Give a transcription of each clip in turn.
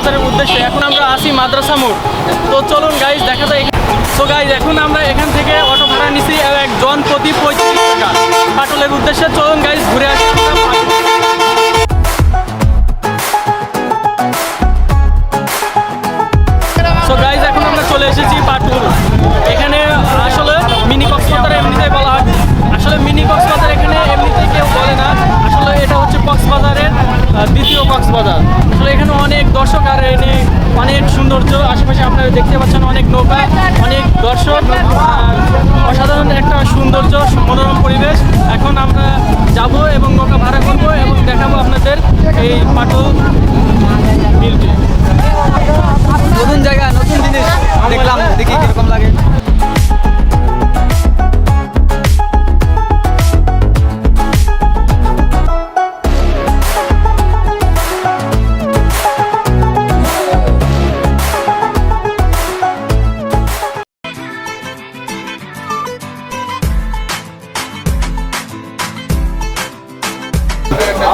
বাজারের উদ্দেশ্যে এখন আমরা আসি মাদ্রাসা মোড়। তো চলুন গাইজ দেখা যায় তো গাইজ এখন আমরা এখান থেকে অটো ভাড়া নিছি একজন প্রতি পঁয়ত্রিশ টাকা। পাটলের উদ্দেশ্যে চলুন গাইজ ঘুরে আসি। আমরা। সো গাইজ এখন আমরা চলে এসেছি পাটুল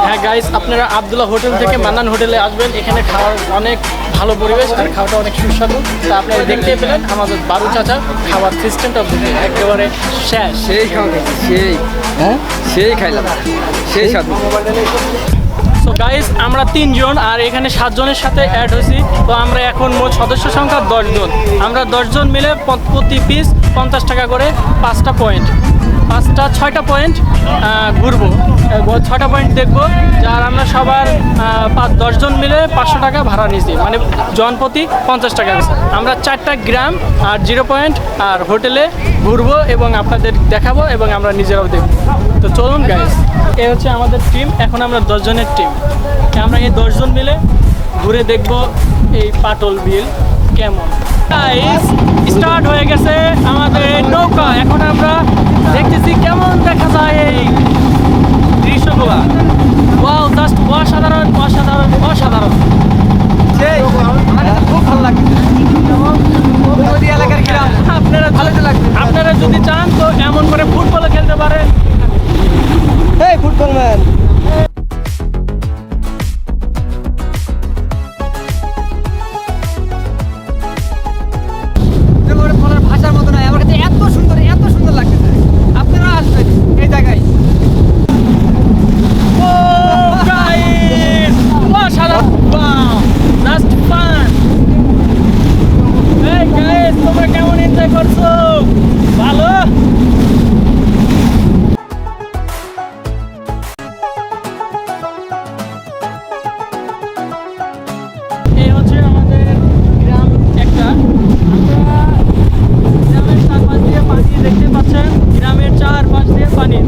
হ্যাঁ গাইস আপনারা আবদুল্লাহ হোটেল থেকে মান্নান হোটেলে আসবেন। এখানে খাওয়ার অনেক ভালো পরিবেশ আর খাওয়াটা অনেক সুস্বাদু। তা আপনারা দেখতে পেলেন আমাদের বারু চাচা খাওয়ার সিস্টেমটা একেবারে শেষ। সেই খাওয়া সেই। হ্যাঁ? সেই খাইলাম সেই স্বাদ। তো গাইস আমরা তিনজন আর এখানে সাতজনের সাথে অ্যাড হয়েছি। তো আমরা এখন মোট সদস্য সংখ্যা দশজন। আমরা দশজন মিলে প্রতি পিস পঞ্চাশ টাকা করে পাঁচটা পয়েন্ট পাঁচটা, ছয়টা পয়েন্ট ঘুরবো। ছয়টা পয়েন্ট দেখব যার আমরা সবার পাঁচ দশজন মিলে পাঁচশো টাকা ভাড়া নিয়েছি। মানে জনপ্রতি পঞ্চাশ টাকা আমরা চারটা গ্রাম আর জিরো পয়েন্ট আর হোটেলে ঘুরবো এবং আপনাদের দেখাবো এবং আমরা নিজেরাও দেখব। তো চলুন গাইজ এ হচ্ছে আমাদের টিম এখন আমরা দশজনের টিম আমরা এই দশজন মিলে ঘুরে দেখব এই পাটল বিল। কেমন? স্টার্ট হয়ে গেছে আমাদের নৌকা। এখন আমরা দেখতেছি কেমন দেখা যায় এই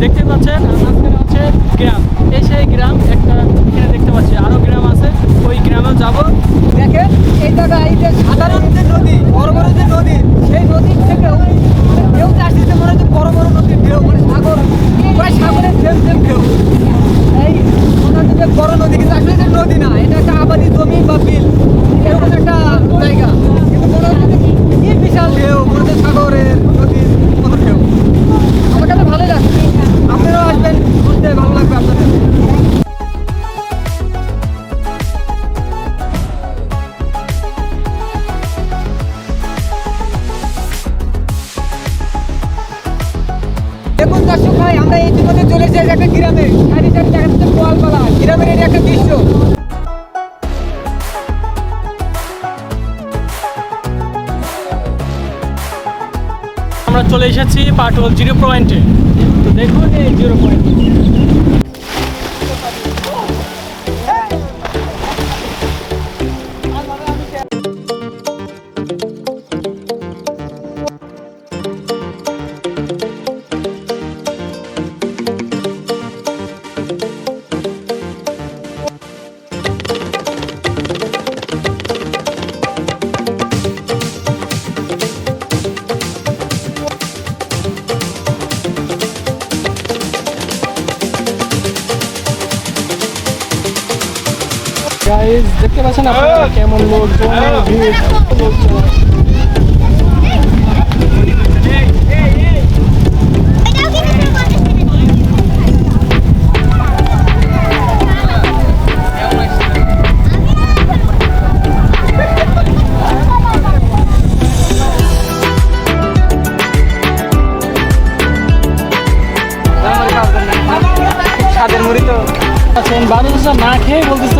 দেখতে পাচ্ছেন মাঝখানে হচ্ছে গ্রাম। এই সেই গ্রাম একটা, এখানে দেখতে পাচ্ছি আরও গ্রাম আছে। ওই গ্রামে যাব। দেখেন, এই দাদা এই যে সাধারণ যে নদী, বড় বড় যে নদী, সেই নদীর থেকেও ঢেউ আসতেছে, মনে হচ্ছে বড় বড় নদীর ঢেউ মানে সাগর সাগরের ঢেউ ঢেউ ঢেউ। এই মনে বড় নদী, কিন্তু আসলে যে নদী এসেছি একটা গ্রামে চারি চারি দেখা যাচ্ছে গ্রামের এটা একটা দৃশ্য। আমরা চলে এসেছি পাটল জিরো পয়েন্টে। তো দেখুন এই জিরো পয়েন্ট। গাইজ দেখতে পাচ্ছেন আপনারা কেমন লোকজন লোকজন।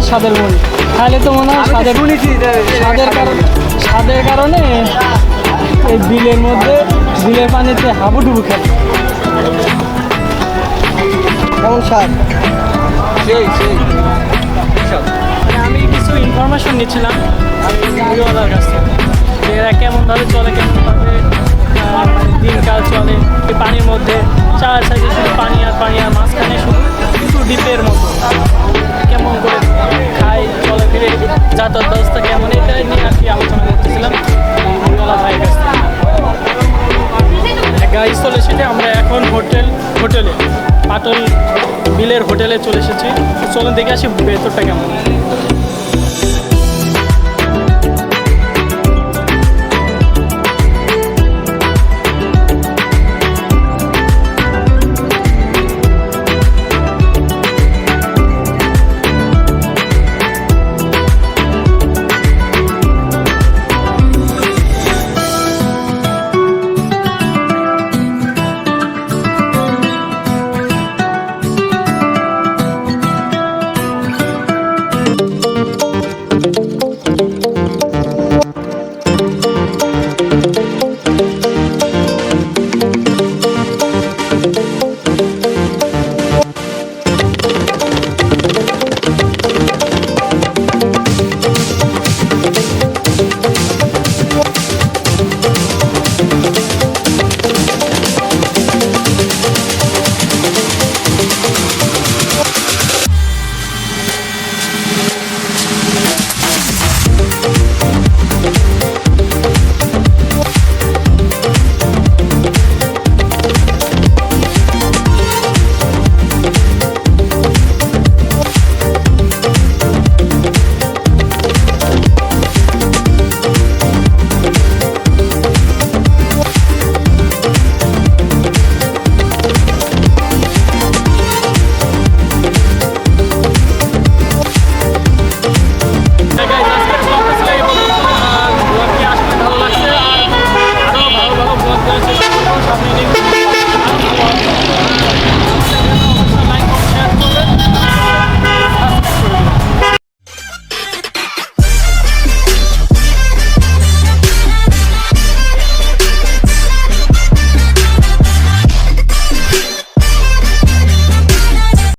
স্বাদের মুড়ি তাহলে তো মনে হয় স্বাদের স্বাদের কারণে স্বাদের কারণে এই বিলের মধ্যে বিলের পানিতে হাবুডুবু খেলে কেমন স্বাদ সেই সেই। মানে আমি কিছু ইনফরমেশন নিচ্ছিলাম। মুড়িওয়ালার কাছ থেকে। এরা কেমনভাবে চলে কেমনভাবে মানে দিনকাল চলে। এই পানির মধ্যে চার সাইডে শুধু পানি আর পানি আর মাঝখানে শুধু কিছু ডিপের মতো। কেমন করে খাই, চলে ফিরে যাতায়াত ব্যবস্থা কেমন, এটাই নিয়ে আর কি আলোচনা করতেছিলাম মঙ্গলা ভাইয়ের কাছ গাড়ি চলে এসেছি, আমরা এখন হোটেল, হোটেলে, পাটল বিলের হোটেলে চলে এসেছি। চলুন দেখে আসি ভেতরটা কেমন।